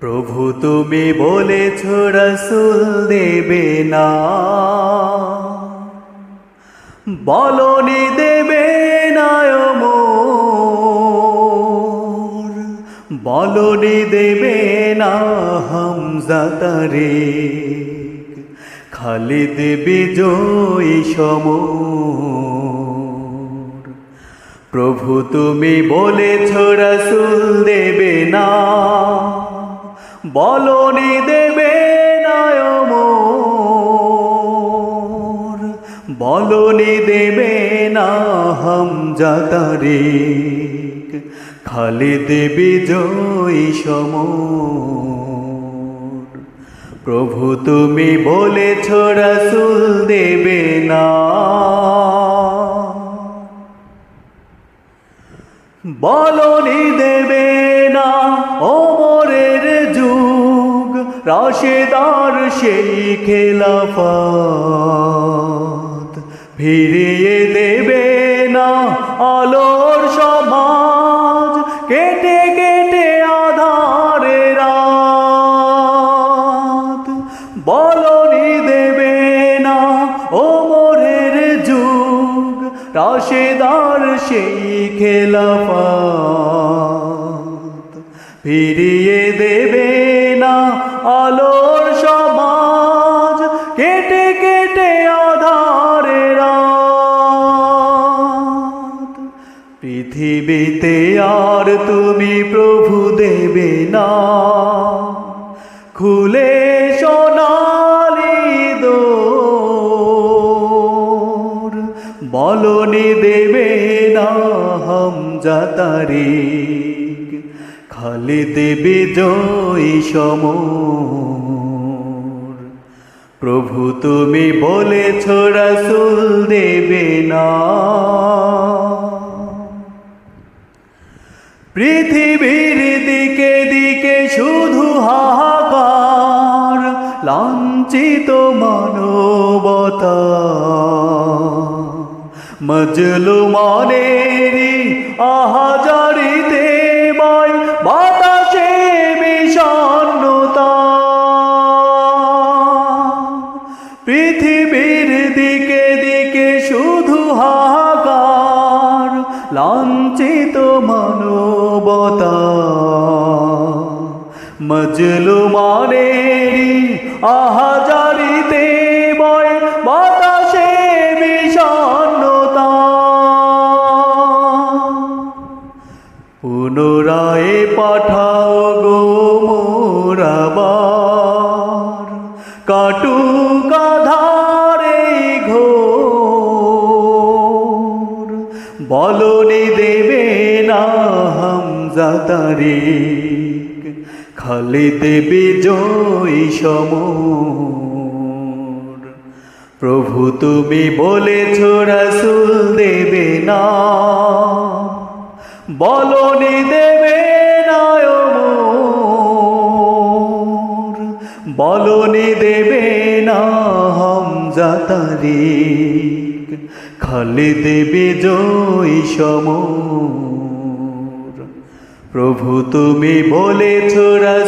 প্রভু তুমি বলেছ রসুল দেবে না। বলনি দেবে না বলনি দেবে না হামজা তারে খালিদ বিজয়ী সমর। প্রভু তুমি বলেছ রসুল দেবে না। বলনি দেবে না ও বলনি দেবে না হামজা খালি খালিদ জয় সম প্রভু তুমি বলেছ রসুল দেবে না। বলনি দেবে রাশেদার সেই খেলাফত। ফিরিয়ে দেবে না আলোর সমাজ। কেটে কেটে আধারে রাত বলনি দেবে না ওমরের যুগ। রাশেদার সেই খেলাফত। ফিরিয়ে কেটে কেটে আধারে পৃথিবীতে আর তুমি প্রভু দেবে না। খুলে সোনালি দোর। বলনি দেবে না হামজা খালি খালিদ বিজয়ী সমর প্রভু, তুমি বলেছ রসুল দেবে না। পৃথিবীর দিকে দিকে শুধু হাহাকার, লাঞ্ছিত মানবতা। মজলু মানেরি আহাজারিতে পৃথিবীর দিকে দিকে শুধু হাহাকার, লাঞ্ছিত মানবতা। মজলু মানেরি আহাজারিতে বয় বাতাসে বিষণ্ণতা। পুনরায় পাঠাও গো মোরাবার কাটু বলনি দেবে না হামজা তারিক। খালিদ বিজয়ী সমর। প্রভু তুমি বলেছ রসুল দেবে না। বলনি দেবে না বলনি দেবে না হামজা তারিক দেবে জয় সম প্রভু তুমি বলেছ রসুল